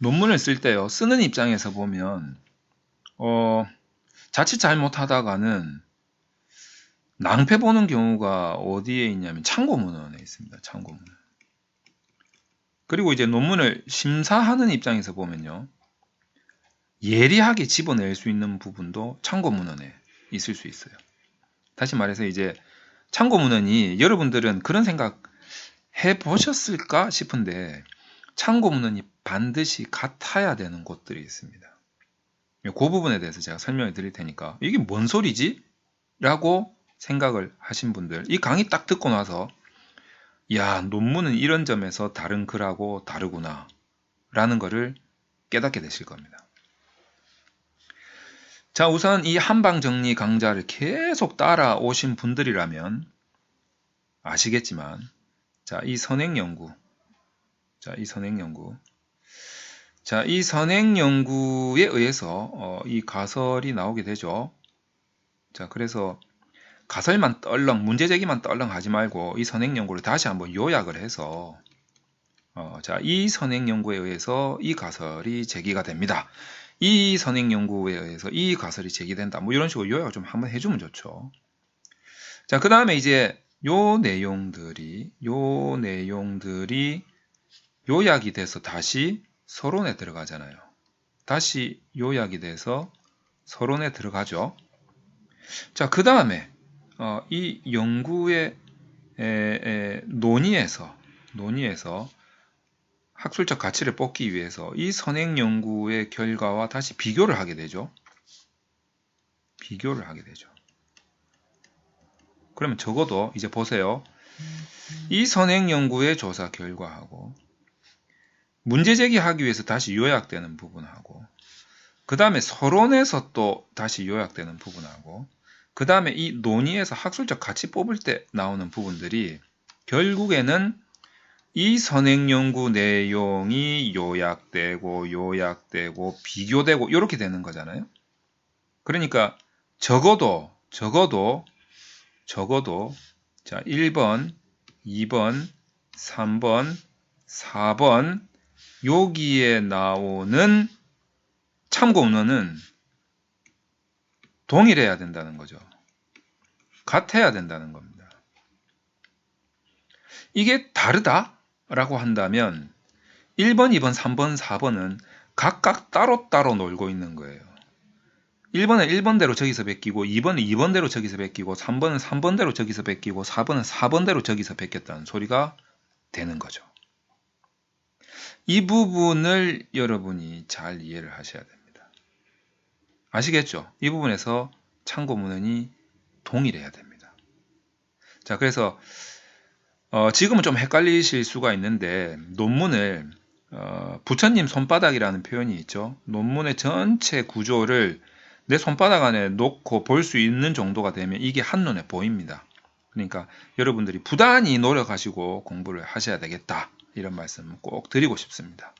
논문을 쓸 때요. 쓰는 입장에서 보면 어, 자칫 잘못하다가는 낭패 보는 경우가 어디에 있냐면 참고문헌에 있습니다. 참고문헌. 그리고 이제 논문을 심사하는 입장에서 보면요. 예리하게 집어낼 수 있는 부분도 참고문헌에 있을 수 있어요. 다시 말해서 이제 참고문헌이 여러분들은 그런 생각 해 보셨을까 싶은데 참고문헌이 반드시 같아야 되는 곳들이 있습니다. 그 부분에 대해서 제가 설명을 드릴 테니까 이게 뭔 소리지? 라고 생각을 하신 분들 이 강의 딱 듣고 나서 야 논문은 이런 점에서 다른 글하고 다르구나 라는 것을 깨닫게 되실 겁니다. 자 우선 이 한방정리 강좌를 계속 따라오신 분들이라면 아시겠지만 자 이 선행연구 자 이 선행 연구 자, 이 선행 연구에 의해서 어, 이 가설이 나오게 되죠. 자, 그래서 가설만 떨렁, 문제 제기만 떨렁 하지 말고 이 선행 연구를 다시 한번 요약을 해서 어, 자, 이 선행 연구에 의해서 이 가설이 제기가 됩니다. 이 선행 연구에 의해서 이 가설이 제기된다. 뭐 이런 식으로 요약을 좀 한번 해주면 좋죠. 자, 그 다음에 이제 요 내용들이 요 내용들이 요약이 돼서 다시 서론에 들어가잖아요. 다시 요약이 돼서 서론에 들어가죠. 자, 그 다음에 어, 이 연구의 에, 에, 논의에서 논의에서 학술적 가치를 뽑기 위해서 이 선행 연구의 결과와 다시 비교를 하게 되죠. 비교를 하게 되죠. 그러면 적어도 이제 보세요. 이 선행 연구의 조사 결과하고 문제 제기하기 위해서 다시 요약되는 부분하고 그 다음에 서론에서 또 다시 요약되는 부분하고 그 다음에 이 논의에서 학술적 가치 뽑을 때 나오는 부분들이 결국에는 이 선행연구 내용이 요약되고 요약되고 비교되고 이렇게 되는 거잖아요. 그러니까 적어도 적어도 적어도 자 1번, 2번, 3번, 4번 여기에 나오는 참고문헌은 동일해야 된다는 거죠. 같아야 된다는 겁니다. 이게 다르다 라고 한다면 1번, 2번, 3번, 4번은 각각 따로따로 놀고 있는 거예요. 1번은 1번대로 저기서 베끼고 2번은 2번대로 저기서 베끼고 3번은 3번대로 저기서 베끼고 4번은 4번대로 저기서 베꼈다는 소리가 되는 거죠. 이 부분을 여러분이 잘 이해를 하셔야 됩니다. 아시겠죠? 이 부분에서 참고 문헌이 동일해야 됩니다. 자, 그래서 어, 지금은 좀 헷갈리실 수가 있는데 논문을 어, 부처님 손바닥이라는 표현이 있죠. 논문의 전체 구조를 내 손바닥 안에 놓고 볼 수 있는 정도가 되면 이게 한눈에 보입니다. 그러니까 여러분들이 부단히 노력하시고 공부를 하셔야 되겠다. 이런 말씀 꼭 드리고 싶습니다.